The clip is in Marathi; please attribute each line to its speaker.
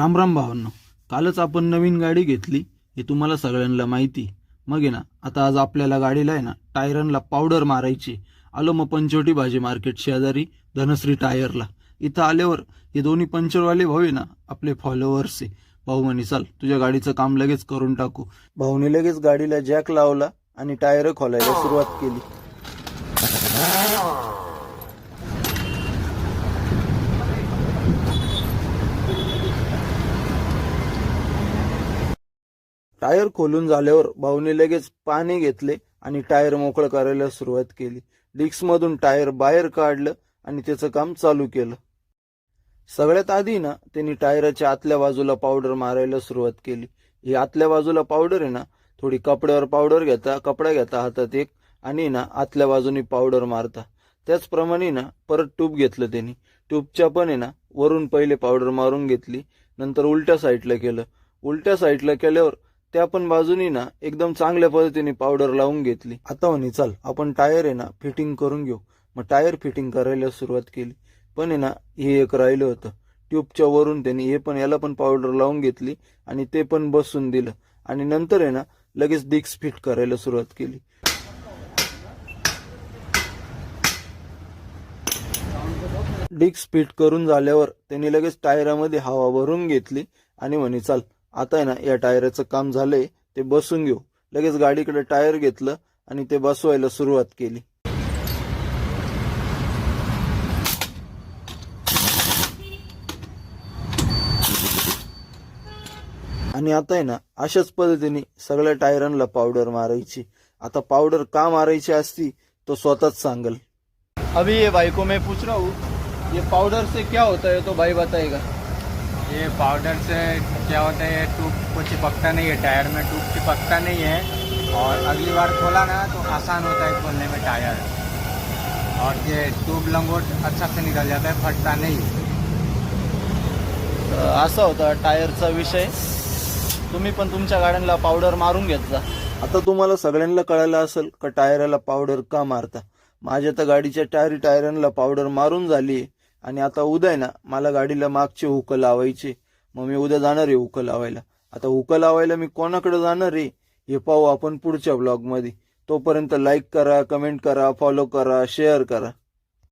Speaker 1: राम राम भावांनो कालच आपण नवीन गाडी घेतली हे तुम्हाला सगळ्यांना माहिती. मग आहे ना आता आज आपल्याला गाडीला आहे ना टायरनला पावडर मारायची आलो मग पंचवटी भाजी मार्केट शेजारी धनश्री टायरला. इथं आल्यावर हे दोन्ही पंचरवाले भाऊ आहे ना आपले फॉलोअर्स आहे. भाऊ म्हणे चाल तुझ्या गाडीचं काम लगेच करून टाकू. भाऊने लगेच गाडीला जॅक लावला आणि टायर खोलायला सुरुवात केली. टायर खोलून झाल्यावर भाऊने लगेच पाणी घेतले आणि टायर मोकळं करायला सुरुवात केली. डिक्समधून टायर बाहेर काढलं आणि त्याचं काम चालू केलं. सगळ्यात आधी ना त्यांनी टायराच्या आतल्या बाजूला पावडर मारायला सुरुवात केली. ही आतल्या बाजूला पावडर आहे ना थोडी कपड्यावर पावडर घेता कपडा घेता हातात एक आणि ना आतल्या बाजूनी पावडर मारता. त्याचप्रमाणे ना परत ट्यूब घेतलं त्यांनी. ट्यूबच्या पण आहे ना वरून पहिले पावडर मारून घेतली. नंतर उलट्या साईडला केलं. उलट्या साईडला केल्यावर त्या पण बाजूनी ना एकदम चांगल्या पद्धतीने पावडर लावून घेतली. आता म्हणे चल आपण टायर आहे ना फिटिंग करून घेऊ. मग टायर फिटिंग करायला सुरुवात केली. पण आहे ना हे एक राहिलं होतं. ट्यूबच्या वरून त्यांनी हे पण याला पण पावडर लावून घेतली आणि ते पण बसून दिलं. आणि नंतर आहे ना लगेच डिक्स फिट करायला सुरुवात केली. डिक्स फिट करून झाल्यावर त्यांनी लगेच टायरामध्ये हवा भरून घेतली. आणि म्हणे चाल आता आहे ना या टायराचं काम झालंय ते बसून घेऊ. लगेच गाडीकडे टायर घेतलं आणि ते बसवायला सुरुवात केली. आणि आता आहे ना अशाच पद्धतीने सगळ्या टायरांना पावडर मारायची. आता पावडर का मारायची असती तो स्वतःच सांगल. अभी ये भाई को मैं पूछ रहा हूँ ये पाउडर से क्या होता है तो भाई बताएगा.
Speaker 2: ये पाउडर से क्या होता है ये ट्यूब को चिपकता नहीं है टायर में ट्यूब चिपकता नहीं है। और अगली बार खोला ना तो आसान होता है खोलने में टायर और ये ट्यूब लंगोट अच्छा से निकल जाता है फटता नहीं।
Speaker 1: तर असा होता टायरचा विषय। तुम्ही पण तुमच्या गाड्यांना पावडर मारून घेत जा. आता तुम्हाला सगळ्यांना कळायला असेल का टायराला पावडर का मारता? माझ्या तर गाडीच्या टायरी टायरांना पावडर मारून झाली आणि आता उद्या आहे ना मला गाडीला मागचे हुकं लावायचे. मग मी उद्या जाणार आहे हुकं लावायला. आता हुकं लावायला मी कोणाकडे जाणार आहे हे पाहू आपण पुढच्या ब्लॉगमध्ये तोपर्यंत लाईक करा कमेंट करा फॉलो करा शेअर करा.